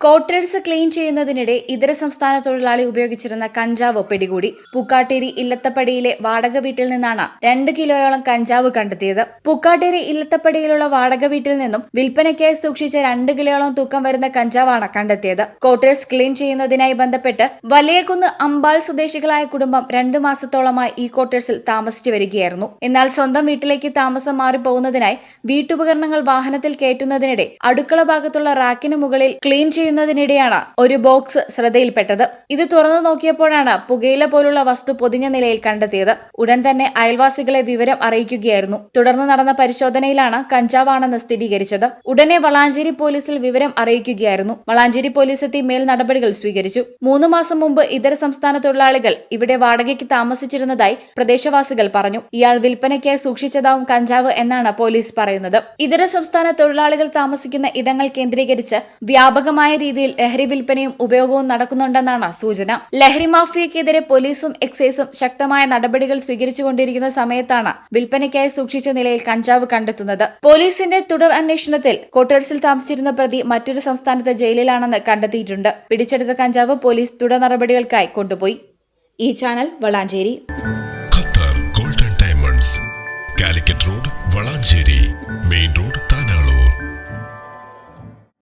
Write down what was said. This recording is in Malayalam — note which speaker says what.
Speaker 1: ക്വാർട്ടേഴ്സ് ക്ലീൻ ചെയ്യുന്നതിനിടെ ഇതര സംസ്ഥാന തൊഴിലാളി ഉപയോഗിച്ചിരുന്ന കഞ്ചാവ് പിടികൂടി. പൂക്കാട്ടേരി ഇല്ലത്തപ്പടിയിലെ വാടക വീട്ടിൽ നിന്നാണ് രണ്ട് കിലോയോളം കഞ്ചാവ് കണ്ടെത്തിയത്. പൂക്കാട്ടേരി ഇല്ലത്തപ്പടിയിലുള്ള വാടക വീട്ടിൽ നിന്നും വിൽപ്പനയ്ക്കായി സൂക്ഷിച്ച രണ്ട് കിലോയോളം തൂക്കം വരുന്ന കഞ്ചാവാണ് കണ്ടെത്തിയത്. കോട്ടേഴ്സ് ക്ലീൻ ചെയ്യുന്നതിനായി ബന്ധപ്പെട്ട് വലിയകുന്ന് അമ്പാൽ സ്വദേശികളായ കുടുംബം രണ്ടു മാസത്തോളമായി ഈ കോട്ടേഴ്സിൽ താമസിച്ചു വരികയായിരുന്നു. എന്നാൽ സ്വന്തം വീട്ടിലേക്ക് താമസം മാറി പോകുന്നതിനായി വീട്ടുപകരണങ്ങൾ വാഹനത്തിൽ കയറ്റുന്നതിനിടെ അടുക്കള ഭാഗത്തുള്ള റാക്കിന് മുകളിൽ ക്ലീൻ ചെയ്യുന്നതിനിടെയാണ് ഒരു ബോക്സ് ശ്രദ്ധയിൽപ്പെട്ടത്. ഇത് തുറന്നു നോക്കിയപ്പോഴാണ് പുകയില പോലുള്ള വസ്തു പൊതിഞ്ഞ നിലയിൽ കണ്ടെത്തിയത്. ഉടൻ തന്നെ അയൽവാസികളെ വിവരം അറിയിക്കുകയായിരുന്നു. തുടർന്ന് നടന്ന പരിശോധനയിലാണ് കഞ്ചാവാണെന്ന് സ്ഥിരീകരിച്ചത്. ഉടനെ വളാഞ്ചേരി പോലീസിൽ വിവരം അറിയിക്കുകയായിരുന്നു. വളാഞ്ചേരി പോലീസ് എത്തി മേൽ നടപടികൾ സ്വീകരിച്ചു. മൂന്ന് മാസം മുമ്പ് ഇതര സംസ്ഥാന തൊഴിലാളികൾ ഇവിടെ വാടകയ്ക്ക് താമസിച്ചിരുന്നതായി പ്രദേശവാസികൾ പറഞ്ഞു. ഇയാൾ വിൽപ്പനയ്ക്കായി സൂക്ഷിച്ചതാവും കഞ്ചാവ് എന്നാണ് പോലീസ് പറയുന്നത്. ഇതര സംസ്ഥാന തൊഴിലാളികൾ താമസിക്കുന്ന ഇടങ്ങൾ കേന്ദ്രീകരിച്ച് വ്യാപകമായ രീതിയിൽ ലഹരി വിൽപ്പനയും ഉപയോഗവും നടക്കുന്നുണ്ടെന്നാണ് സൂചന. ലഹരി മാഫിയക്കെതിരെ പോലീസും എക്സൈസും ശക്തമായ നടപടികൾ സ്വീകരിച്ചുകൊണ്ടിരിക്കുന്ന സമയത്താണ് വിൽപ്പനയ്ക്കായി സൂക്ഷിച്ച നിലയിൽ കഞ്ചാവ് കണ്ടെത്തുന്നത്. പോലീസിന്റെ തുടർ അന്വേഷണത്തിൽ കോട്ടേഴ്സിൽ താമസിച്ചിരുന്ന പ്രതി മറ്റൊരു സംസ്ഥാനത്തെ ജയിലിലാണെന്ന് കണ്ടെത്തിയിട്ടുണ്ട്. പിടിച്ചെടുത്ത കഞ്ചാവ് പോലീസ് തുടർ നടപടികൾക്കായി കൊണ്ടുപോയി. ഈ channel Valanchery.
Speaker 2: Qatar golden diamonds Calicut road Valanchery main road Tanalur